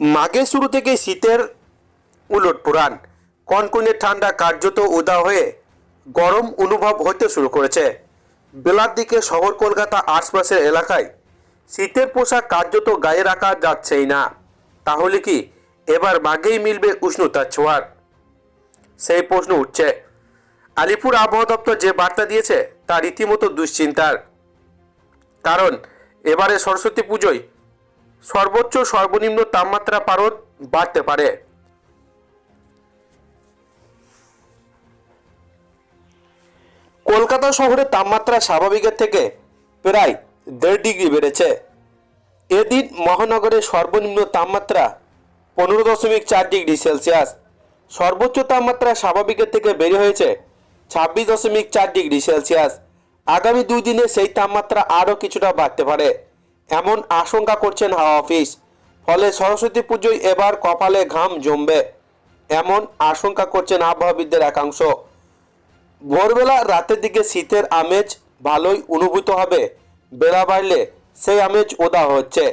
মাঘের শুরু থেকে শীতের উলট পুরাণ। কনকনে ঠান্ডা কার্যত উদা হয়ে গরম অনুভব হতে শুরু করেছে। বেলার দিকে শহর কলকাতা আশপাশের এলাকায় শীতের পোশাক কার্যত গায়ে রাখা যাচ্ছেই না। তাহলে কি এবার মাঘেই মিলবে উষ্ণতার ছোঁয়ার? সেই প্রশ্ন উঠছে। আলিপুর আবহাওয়া দপ্তর যে বার্তা দিয়েছে তা রীতিমতো দুশ্চিন্তার। কারণ এবারে সরস্বতী পুজোয় সর্বোচ্চ সর্বনিম্ন তাপমাত্রা পারদ বাড়তে পারে। কলকাতা শহরে তাপমাত্রা স্বাভাবিকের থেকে প্রায় দেড় ডিগ্রি বেড়েছে। এদিন মহানগরের সর্বনিম্ন তাপমাত্রা পনেরো দশমিক চার ডিগ্রি সেলসিয়াস। সর্বোচ্চ তাপমাত্রা স্বাভাবিকের থেকে বেড়ে হয়েছে ছাব্বিশ দশমিক চার ডিগ্রি সেলসিয়াস। আগামী দুই দিনে সেই তাপমাত্রা আরও কিছুটা বাড়তে পারে। এমন আশঙ্কা করছেন হাওয়া অফিস। ফলে সরস্বতী পুজোয় এবার কপালে ঘাম জমবে, এমন আশঙ্কা করছেন আবহাওয়াবিদদের একাংশ। ভোরবেলা রাতের দিকে শীতের আমেজ ভালোই অনুভূত হবে, বেলা বাড়লে সেই আমেজ ওদা হচ্ছে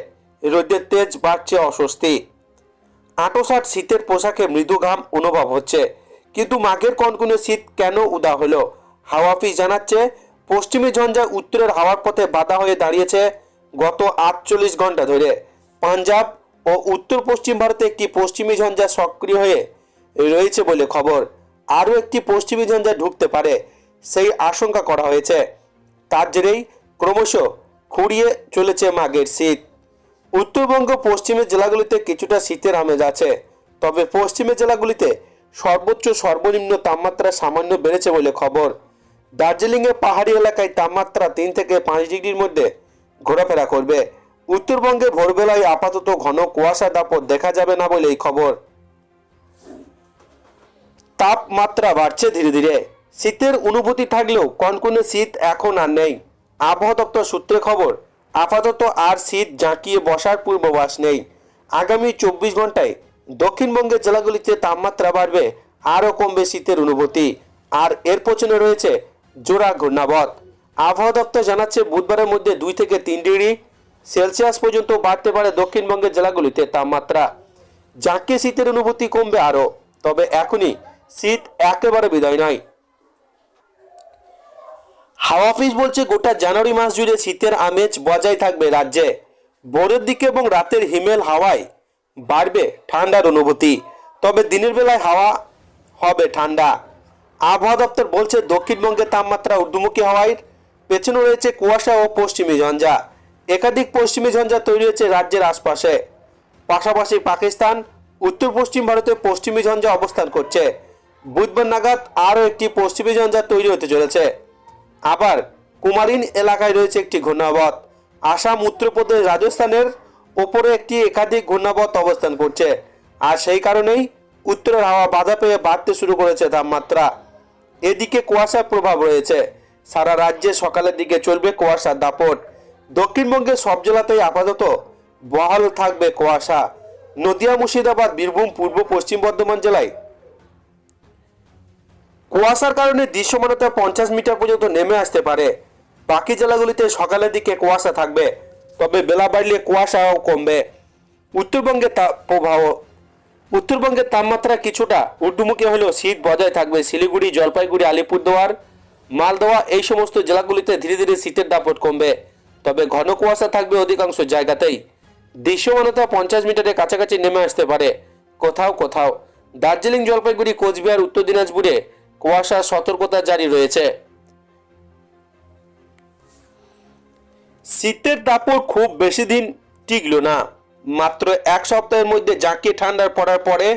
রোদের তেজ বাড়ছে অস্বস্তি। আটোসাট শীতের পোশাকে মৃদু ঘাম অনুভব হচ্ছে, কিন্তু মাঘের কনকনে শীত কেন উদা হলো? হাওয়া অফিস জানাচ্ছে, পশ্চিমী ঝঞ্ঝা উত্তরের হাওয়ার পথে বাধা হয়ে দাঁড়িয়েছে গত আটচল্লিশ ঘণ্টা ধরে পাঞ্জাব ও উত্তর পশ্চিম ভারতে একটি পশ্চিমী ঝঞ্ঝা সক্রিয় হয়ে রয়েছে বলে খবর। আরও একটি পশ্চিমী ঝঞ্ঝা ঢুকতে পারে সেই আশঙ্কা করা হয়েছে। তার জেরেই ক্রমশ খুঁড়িয়ে চলেছে মাঘের শীত। উত্তরবঙ্গ পশ্চিমের জেলাগুলিতে কিছুটা শীতের আমেজ আছে, তবে পশ্চিমের জেলাগুলিতে সর্বোচ্চ সর্বনিম্ন তাপমাত্রা সামান্য বেড়েছে বলে খবর। দার্জিলিংয়ে পাহাড়ি এলাকায় তাপমাত্রা তিন থেকে পাঁচ ডিগ্রির মধ্যে ঘোরাফেরা করবে। উত্তরবঙ্গে ভোরবেলায় আপাতত ঘন কুয়াশা দাপট দেখা যাবে না বলে এই খবর। তাপমাত্রা বাড়ছে ধীরে ধীরে। শীতের অনুভূতি থাকলেও কনকনে শীত এখন আর নেই। আবহাওয়া দপ্তর সূত্রে খবর, আপাতত আর শীত জাঁকিয়ে বসার পূর্বাভাস নেই। আগামী চব্বিশ ঘন্টায় দক্ষিণবঙ্গের জেলাগুলিতে তাপমাত্রা বাড়বে আরও কমবে শীতের অনুভূতি। আর এর পেছনে রয়েছে জোড়া ঘূর্ণাবত। আবহাওয়া দপ্তর জানাচ্ছে, বুধবারের মধ্যে দুই থেকে তিন ডিগ্রি সেলসিয়াস পর্যন্ত বাড়তে পারে দক্ষিণবঙ্গের জেলাগুলিতে তাপমাত্রা। জাঁকিয়ে শীতের অনুভূতি কমবে আরও, তবে এখনই শীত একেবারে বিদায় নয়। হাওয়া অফিস বলছে, গোটা জানুয়ারি মাস জুড়ে শীতের আমেজ বজায় থাকবে রাজ্যে। ভোরের দিকে এবং রাতের হিমেল হাওয়ায় বাড়বে ঠান্ডার অনুভূতি। তবে দিনের বেলায় হাওয়া হবে ঠান্ডা। আবহাওয়া দপ্তর বলছে দক্ষিণবঙ্গের তাপমাত্রা ঊর্ধ্বমুখী হওয়ায় পেছনে রয়েছে কুয়াশা ও পশ্চিমী ঝঞ্ঝা। একাধিক পশ্চিমী ঝঞ্ঝা তৈরি হয়েছে রাজ্যের আশপাশে। পাশাপাশি পাকিস্তান উত্তর পশ্চিম ভারতে পশ্চিমী ঝঞ্ঝা অবস্থান করছে। বুধবার নাগাদ আরও একটি পশ্চিমী ঝঞ্ঝা তৈরি হতে চলেছে। আবার কুমারিন এলাকায় রয়েছে একটি ঘূর্ণাবত। আসাম, উত্তরপ্রদেশ, রাজস্থানের ওপরে একটি একাধিক ঘূর্ণাবত অবস্থান করছে। আর সেই কারণেই উত্তরের হাওয়া বাধা পেয়ে বাড়তে শুরু করেছে তাপমাত্রা। এদিকে কুয়াশার প্রভাব রয়েছে। সারা রাজ্যে সকালের দিকে চলবে কুয়াশার দাপট। দক্ষিণবঙ্গের সব জেলাতেই আপাতত বহাল থাকবে কুয়াশা। নদিয়া, মুর্শিদাবাদ, বীরভূম, পূর্ব, পশ্চিম বর্ধমান জেলায় কুয়াশার কারণে দৃশ্যমানতা পঞ্চাশ মিটার পর্যন্ত নেমে আসতে পারে। বাকি জেলাগুলিতে সকালের দিকে কুয়াশা থাকবে, তবে বেলা বাড়লে কুয়াশাও কমবে। উত্তরবঙ্গে প্রভাব উত্তরবঙ্গের তাপমাত্রা কিছুটা ঊর্ধ্বমুখী হলেও শীত বজায় থাকবে। শিলিগুড়ি, জলপাইগুড়ি, আলিপুরদুয়ার মালদহ এই সমস্ত জেলাগুলিতে ধীরে ধীরে শীতের দাপট কমবে। তবে ঘন কুয়াশা থাকবে অধিকাংশ জায়গাতেই। দৃশ্যমানতা পঞ্চাশ মিটারের কাছাকাছি নেমে আসতে পারে। কোথাও কোথাও। দার্জিলিং, জলপাইগুড়ি, কোচবিহার, উত্তর দিনাজপুরে কুয়াশার সতর্কতা জারি রয়েছে। শীতের দাপট খুব বেশি দিন টিকলো না। মাত্র এক সপ্তাহের মধ্যে জাঁকিয়ে ঠান্ডার পড়ার পরে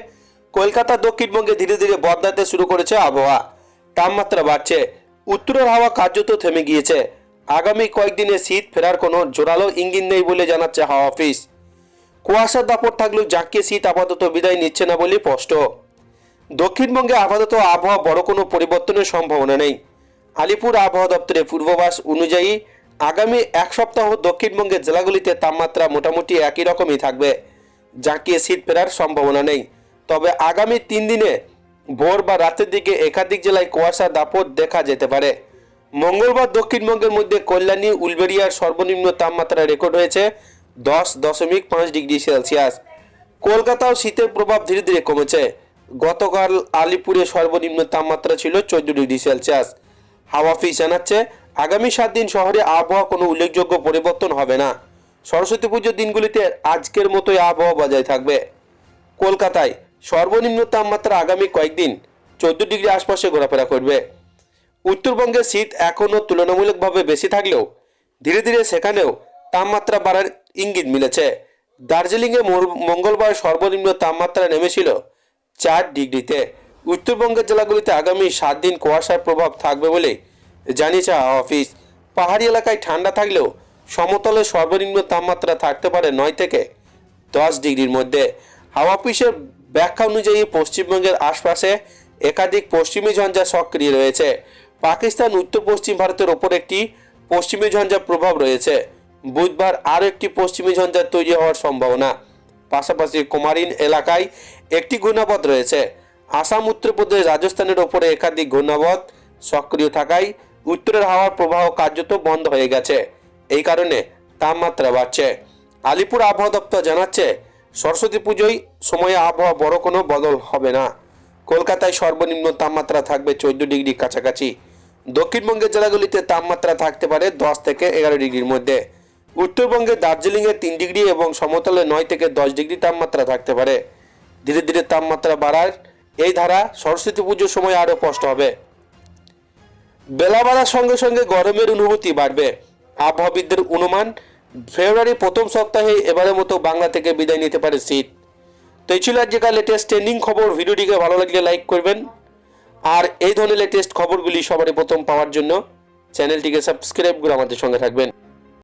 কলকাতা দক্ষিণবঙ্গে ধীরে ধীরে বদলাতে শুরু করেছে আবহাওয়া। তাপমাত্রা বাড়ছে। উত্তরের হাওয়া কার্যত থেমে গিয়েছে। আগামী কয়েকদিনে শীত ফেরার কোনো জোরালো ইঙ্গিত নেই বলে জানাচ্ছে হাওয়া অফিস। কুয়াশার দাপট থাকলেও জাঁকিয়ে শীত আপাতত বিদায় নিচ্ছে না বলে স্পষ্ট। দক্ষিণবঙ্গে আপাতত আবহাওয়া বড় কোনো পরিবর্তনের সম্ভাবনা নেই। আলিপুর আবহাওয়া দপ্তরের পূর্বাভাস অনুযায়ী আগামী এক সপ্তাহ দক্ষিণবঙ্গের জেলাগুলিতে তাপমাত্রা মোটামুটি একই রকমই থাকবে জাঁকিয়ে শীত ফেরার সম্ভাবনা নেই। তবে আগামী তিন দিনে ভোর বা রাতের দিকে একাধিক জেলায় কুয়াশা, দাপট দেখা যেতে পারে। মঙ্গলবার দক্ষিণবঙ্গের মধ্যে কল্যাণী উলবেরিয়ার সর্বনিম্ন তাপমাত্রা রেকর্ড হয়েছে দশ দশমিক পাঁচ ডিগ্রি সেলসিয়াস। কলকাতাও শীতের প্রভাব ধীরে ধীরে কমেছে। গতকাল আলিপুরে সর্বনিম্ন তাপমাত্রা ছিল চোদ্দ ডিগ্রি সেলসিয়াস। হাওয়া অফিস জানাচ্ছে, আগামী সাত দিন শহরে আবহাওয়া কোনো উল্লেখযোগ্য পরিবর্তন হবে না। সরস্বতী পুজোর দিনগুলিতে আজকের মতোই আবহাওয়া বজায় থাকবে। কলকাতায় সর্বনিম্ন তাপমাত্রা আগামী কয়েকদিন চোদ্দ ডিগ্রি আশপাশে ঘোরাফেরা করবে। উত্তরবঙ্গে শীত এখনও তুলনামূলকভাবে বেশি থাকলেও ধীরে ধীরে সেখানেও তাপমাত্রা বাড়ার ইঙ্গিত মিলেছে। দার্জিলিংয়ে মঙ্গলবার সর্বনিম্ন তাপমাত্রা নেমেছিল চার ডিগ্রিতে। উত্তরবঙ্গের জেলাগুলিতে আগামী সাত দিন কুয়াশার প্রভাব থাকবে বলে জানিয়েছে হাওয়া অফিস। পাহাড়ি এলাকায় ঠান্ডা থাকলেও সমতলে সর্বনিম্ন তাপমাত্রা থাকতে পারে নয় থেকে দশ ডিগ্রির মধ্যে। হাওয়া অফিসের ব্যাখ্যা অনুযায়ী পশ্চিমবঙ্গের আশপাশে একাধিক পশ্চিমী ঝঞ্ঝা সক্রিয় রয়েছে। পাকিস্তান, উত্তর পশ্চিম ভারতের ওপর একটি পশ্চিমী ঝঞ্ঝার প্রভাব রয়েছে। বুধবার আরও একটি পশ্চিমী ঝঞ্ঝা তৈরি হওয়ার সম্ভাবনা। পাশাপাশি কুমারিন এলাকায় একটি ঘূর্ণাবধ রয়েছে। আসাম উত্তরপ্রদেশ রাজস্থানের ওপরে একাধিক ঘূর্ণাবধ সক্রিয় থাকায় উত্তরের হাওয়ার প্রবাহ কার্যত বন্ধ হয়ে গেছে। এই কারণে তাপমাত্রা বাড়ছে। আলিপুর আবহাওয়া দপ্তর জানাচ্ছে সরস্বতী পুজোয় সময়ে আবহাওয়া বড় কোনো বদল হবে না। কলকাতায় সর্বনিম্ন তাপমাত্রা থাকবে চোদ্দ ডিগ্রি কাছাকাছি। দক্ষিণবঙ্গের জেলাগুলিতে তাপমাত্রা থাকতে পারে দশ থেকে এগারো ডিগ্রির মধ্যে। উত্তরবঙ্গে দার্জিলিংয়ে তিন ডিগ্রি এবং সমতলে নয় থেকে দশ ডিগ্রি তাপমাত্রা থাকতে পারে। ধীরে ধীরে তাপমাত্রা বাড়ার এই ধারা সরস্বতী পুজোর সময় আরও স্পষ্ট হবে। বেলা বাড়ার সঙ্গে সঙ্গে গরমের অনুভূতি বাড়বে। আবহাওয়াবিদদের অনুমান ফেব্রুয়ারি প্রথম সপ্তাহে এবারের মতো বাংলা থেকে বিদায় নিতে পারে শীত তো এই ছিল আজকের লেটেস্ট ট্রেন্ডিং খবর। ভিডিওটিকে ভালো লাগলে লাইক করবেন। আর এই ধরনের লেটেস্ট খবরগুলি সবারই প্রথম পাওয়ার জন্য চ্যানেলটিকে সাবস্ক্রাইব করে আমাদের সঙ্গে থাকবেন।